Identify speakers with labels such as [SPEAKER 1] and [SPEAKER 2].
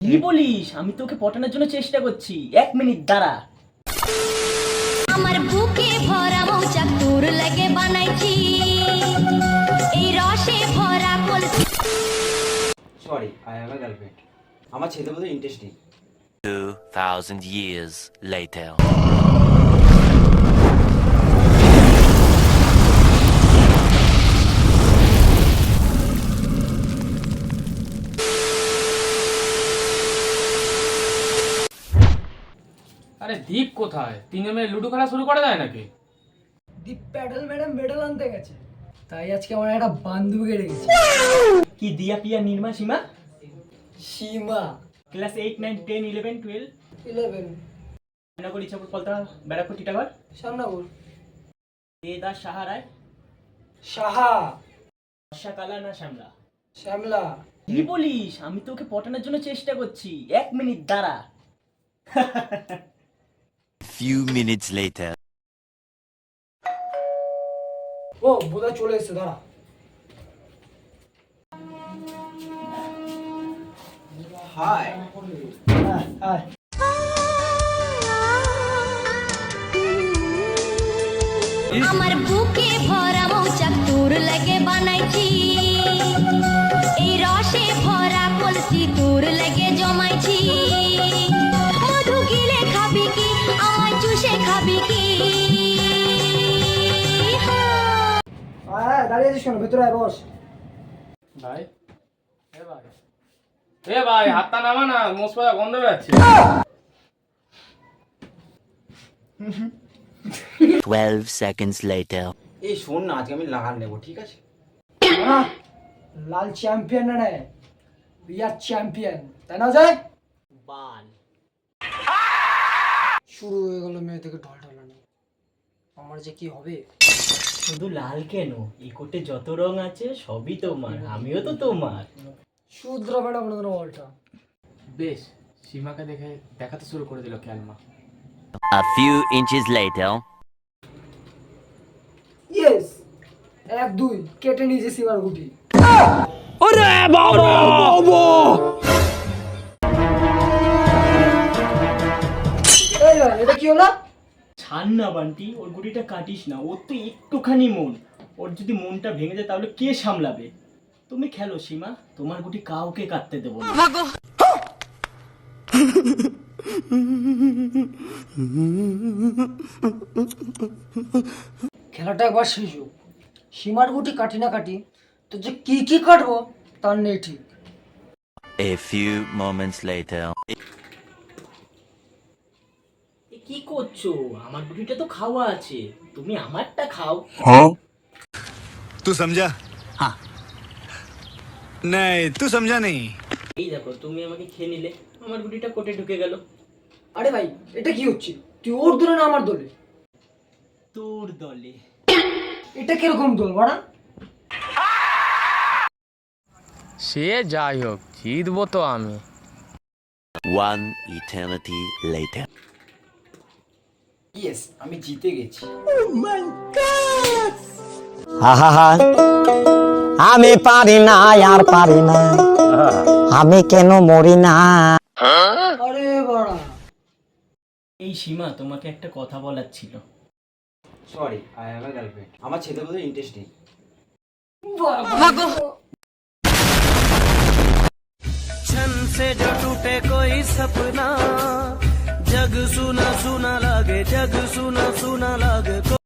[SPEAKER 1] কি বলিস? আমি তোকে পটানোর জন্য চেষ্টা করছি। এক মিনিট দাঁড়া।
[SPEAKER 2] আমার বুকে ভরা মৌচাক তোর লাগে বানাইছি। এই রসে ভরা call
[SPEAKER 3] sorry I have a girlfriend আমার ছেলে বোধহয় ইন্টারেস্ট নেই।
[SPEAKER 4] 2,000 years later.
[SPEAKER 5] দীপ কোথায়? তিনজন মিলে লুডো খেলা শুরু করা যায় নাকি?
[SPEAKER 6] দীপ প্যাডেল ম্যাডাম মেডেল আনতে গেছে। তাই আজকে আমার একটা বান্ধবীকে রেখেছি।
[SPEAKER 1] কি Diya Piya Nirma Seema?
[SPEAKER 6] Seema.
[SPEAKER 1] Class eight nine ten eleven twelve?
[SPEAKER 6] Eleven.
[SPEAKER 1] নগর ইচ্ছাপুর কলতা ব্যারাকপুর টিটাগড়?
[SPEAKER 6] শ্যামনগর
[SPEAKER 1] দে দাস সাহারায়
[SPEAKER 6] সাহা।
[SPEAKER 1] বর্ষা কালা না শ্যামলা?
[SPEAKER 6] শ্যামলা।
[SPEAKER 1] কি বলিস? আমি তোকে পটানোর জন্য চেষ্টা করছি। এক মিনিট দাঁড়া।
[SPEAKER 4] Few minutes later.
[SPEAKER 6] ও বোধহয় চলে এসছে দাঁড়া
[SPEAKER 3] হাই
[SPEAKER 6] আয়
[SPEAKER 2] আমার বুকে ভরা
[SPEAKER 6] আছিস কেন ভেতরে আয় বস।
[SPEAKER 5] ভাই এ ভাই। এ ভাই হাতটা নামা না গন্ধ বেড়াচ্ছে
[SPEAKER 4] 12 seconds later.
[SPEAKER 3] এই শোন না আজকে আমি লাগান নেব ঠিক আছে?
[SPEAKER 6] লাল চ্যাম্পিয়ন না রে বিয়ার চ্যাম্পিয়ন তাই না যায়
[SPEAKER 1] বাল।
[SPEAKER 6] শুরু হয়ে গেল মেয়ে থেকে ঢল ঢলানো আমার যে কি হবে?
[SPEAKER 1] শুধু লাল কেন? এই কোটে যত রং আছে সবই তোমার আমিও তো তোমার।
[SPEAKER 6] শুদ্র বেড়া মনে করো বলটা।
[SPEAKER 5] বেশ সীমাকে দেখে দেখাতে শুরু করে দিল ক্যালমা।
[SPEAKER 4] A few inches later.
[SPEAKER 6] Yes এক দুই কেটে নিয়েছে সিমার গুটি। এই ভাই এটা কি হলো?
[SPEAKER 1] ছাড় না বান্টি। ওর গুটিটা কাটিস না। ওর তো একটুখানি মন। ওর যদি মনটা ভেঙে যায় তাহলে কে সামলাবে? তুমি খেলো সীমা। তোমার গুটি কাউকে কাটতে দেবো না।
[SPEAKER 6] খেলাটা একবার শেষ হোক। সীমার গুটি কাটি না কাটি তো যে কি কি কাটবো তার নেই ঠিক।
[SPEAKER 4] A few moments later.
[SPEAKER 1] এ কি করছ? আমার বুড়িটা তো খাওয়া আছে। তুমি আমারটা খাও।
[SPEAKER 7] হ্যাঁ? তুই সমঝা হ্যাঁ নাই তুই সমঝা নেই
[SPEAKER 1] এই দেখো তুমি আমাকে খেয়ে নিলে। আমার বুড়িটা কোটে ঢুকে গেল।
[SPEAKER 6] আরে ভাই এটা কি হচ্ছে? তুই ওর দলে না আমার দলে?
[SPEAKER 1] তোর দলে।
[SPEAKER 6] এটা কীরকম দল বড়া?
[SPEAKER 5] সে যাই হোক জিতবো তো আমি।
[SPEAKER 4] ওয়ান ইটার্নিটি লেটার
[SPEAKER 3] ইয়েস আমি জিতে গেছি
[SPEAKER 8] আহা আমি পারি না আর পারি না আমি কেন মরি না
[SPEAKER 6] আরে বাড়া
[SPEAKER 1] এই সীমা তোমাকে একটা কথা বলার ছিল
[SPEAKER 3] sorry I have a girlfriend আমার ছেলে বোধহয় ইন্টারেস্ট নেই
[SPEAKER 9] छन से जो टूटे कोई सपना जग सुना सुना लागे जग सुना सुना लागे